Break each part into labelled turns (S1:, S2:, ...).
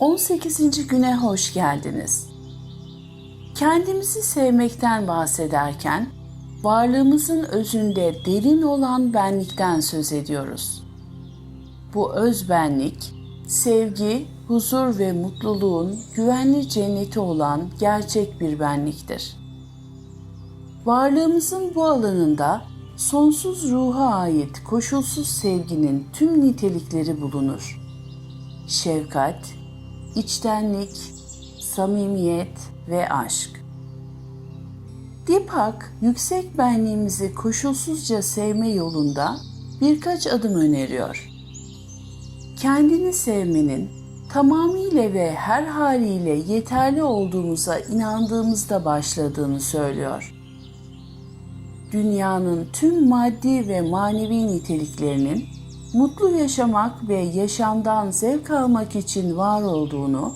S1: 18. güne hoş geldiniz. Kendimizi sevmekten bahsederken varlığımızın özünde derin olan benlikten söz ediyoruz. Bu öz benlik, sevgi, huzur ve mutluluğun güvenli cenneti olan gerçek bir benliktir. Varlığımızın bu alanında sonsuz ruha ait koşulsuz sevginin tüm nitelikleri bulunur. Şefkat, içtenlik, samimiyet ve aşk. Deepak, yüksek benliğimizi koşulsuzca sevme yolunda birkaç adım öneriyor. Kendini sevmenin tamamıyla ve her haliyle yeterli olduğumuza inandığımızda başladığını söylüyor. Dünyanın tüm maddi ve manevi niteliklerinin mutlu yaşamak ve yaşamdan zevk almak için var olduğunu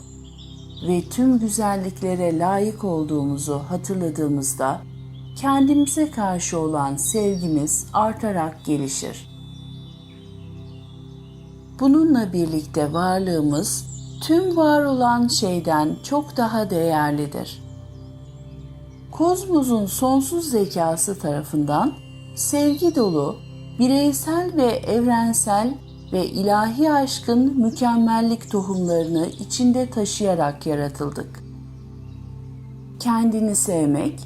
S1: ve tüm güzelliklere layık olduğumuzu hatırladığımızda kendimize karşı olan sevgimiz artarak gelişir. Bununla birlikte varlığımız tüm var olan şeyden çok daha değerlidir. Kozmos'un sonsuz zekası tarafından sevgi dolu, bireysel ve evrensel ve ilahi aşkın mükemmellik tohumlarını içinde taşıyarak yaratıldık. Kendini sevmek,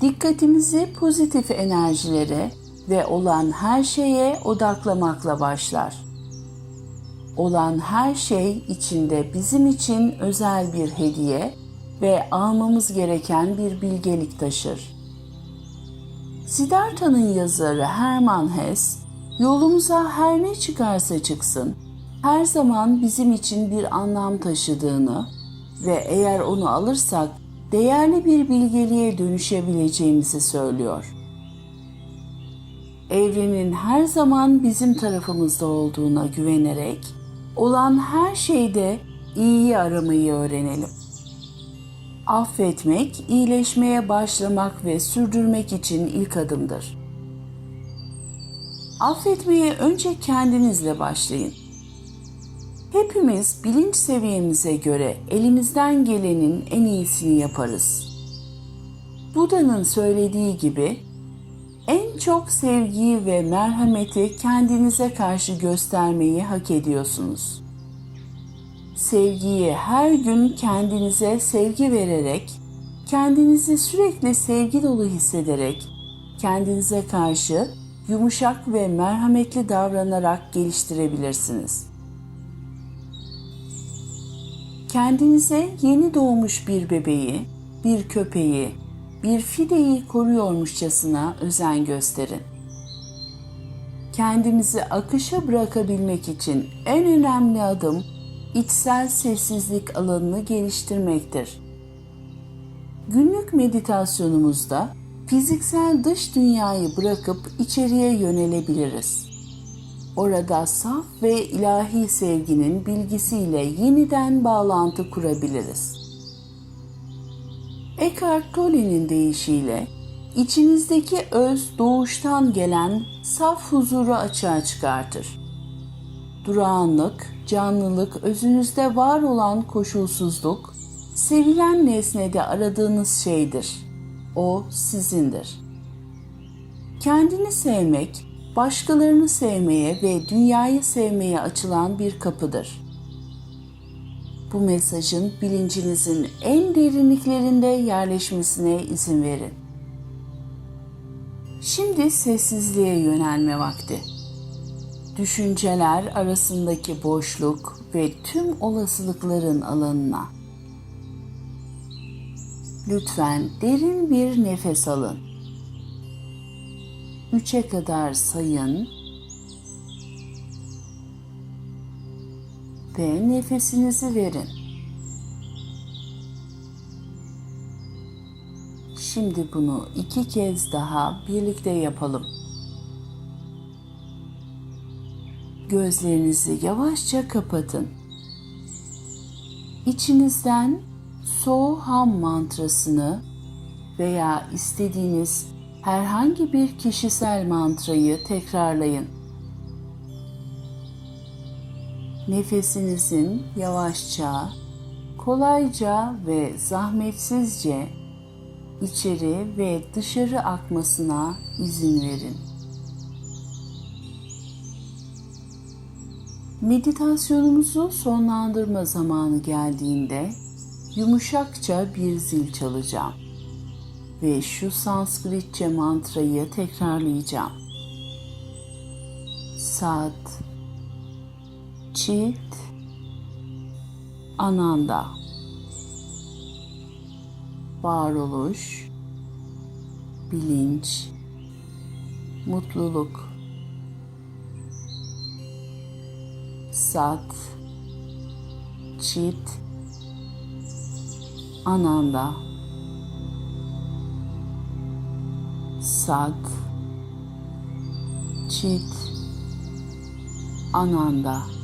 S1: dikkatimizi pozitif enerjilere ve olan her şeye odaklamakla başlar. Olan her şey içinde bizim için özel bir hediye ve almamız gereken bir bilgelik taşır. Siddhartha'nın yazarı Hermann Hesse, yolumuza her ne çıkarsa çıksın, her zaman bizim için bir anlam taşıdığını ve eğer onu alırsak değerli bir bilgeliğe dönüşebileceğimizi söylüyor. Evrenin her zaman bizim tarafımızda olduğuna güvenerek olan her şeyde iyiyi aramayı öğrenelim. Affetmek, iyileşmeye başlamak ve sürdürmek için ilk adımdır. Affetmeye önce kendinizle başlayın. Hepimiz bilinç seviyemize göre elimizden gelenin en iyisini yaparız. Buda'nın söylediği gibi en çok sevgiyi ve merhameti kendinize karşı göstermeyi hak ediyorsunuz. Sevgiyi her gün kendinize sevgi vererek, kendinizi sürekli sevgi dolu hissederek, kendinize karşı yumuşak ve merhametli davranarak geliştirebilirsiniz. Kendinize yeni doğmuş bir bebeği, bir köpeği, bir fideyi koruyormuşçasına özen gösterin. Kendimizi akışa bırakabilmek için en önemli adım içsel sessizlik alanını geliştirmektir. Günlük meditasyonumuzda fiziksel dış dünyayı bırakıp içeriye yönelebiliriz. Orada saf ve ilahi sevginin bilgisiyle yeniden bağlantı kurabiliriz. Eckhart Tolle'nin deyişiyle içinizdeki öz doğuştan gelen saf huzuru açığa çıkartır. Durağanlık, canlılık, özünüzde var olan koşulsuzluk, sevilen nesnede aradığınız şeydir. O sizindir. Kendini sevmek, başkalarını sevmeye ve dünyayı sevmeye açılan bir kapıdır. Bu mesajın bilincinizin en derinliklerinde yerleşmesine izin verin. Şimdi sessizliğe yönelme vakti. Düşünceler arasındaki boşluk ve tüm olasılıkların alanına. Lütfen derin bir nefes alın. Üçe kadar sayın ve nefesinizi verin. Şimdi bunu iki kez daha birlikte yapalım. Gözlerinizi yavaşça kapatın. İçinizden Soham mantrasını veya istediğiniz herhangi bir kişisel mantrayı tekrarlayın. Nefesinizin yavaşça kolayca ve zahmetsizce içeri ve dışarı akmasına izin verin. Meditasyonumuzu sonlandırma zamanı geldiğinde yumuşakça bir zil çalacağım ve şu Sanskritçe mantrayı tekrarlayacağım. Sat, Çit, Ananda, varoluş, bilinç, mutluluk. Sat, Çit, Ananda, Sat, Çit, Ananda.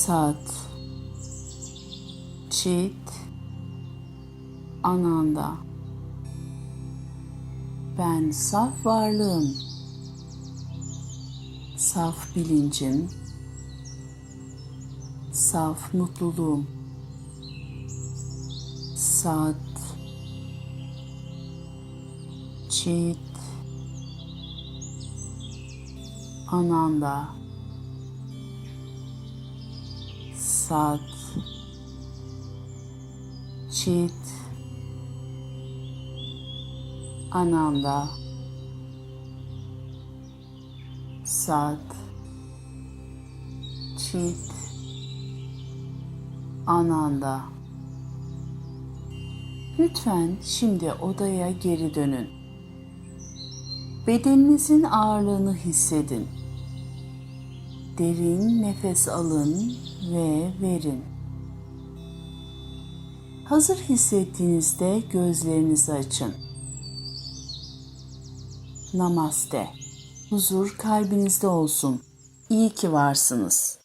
S1: Sat. Çit. Ananda. Ben saf varlığım. Saf bilincim. Saf mutluluğum. Sat. Çit. Ananda. Sat. Çit. Ananda. Sat. Çit. Ananda. Lütfen şimdi odaya geri dönün. Bedeninizin ağırlığını hissedin. Derin nefes alın ve verin. Hazır hissettiğinizde gözlerinizi açın. Namaste. Huzur kalbinizde olsun. İyi ki varsınız.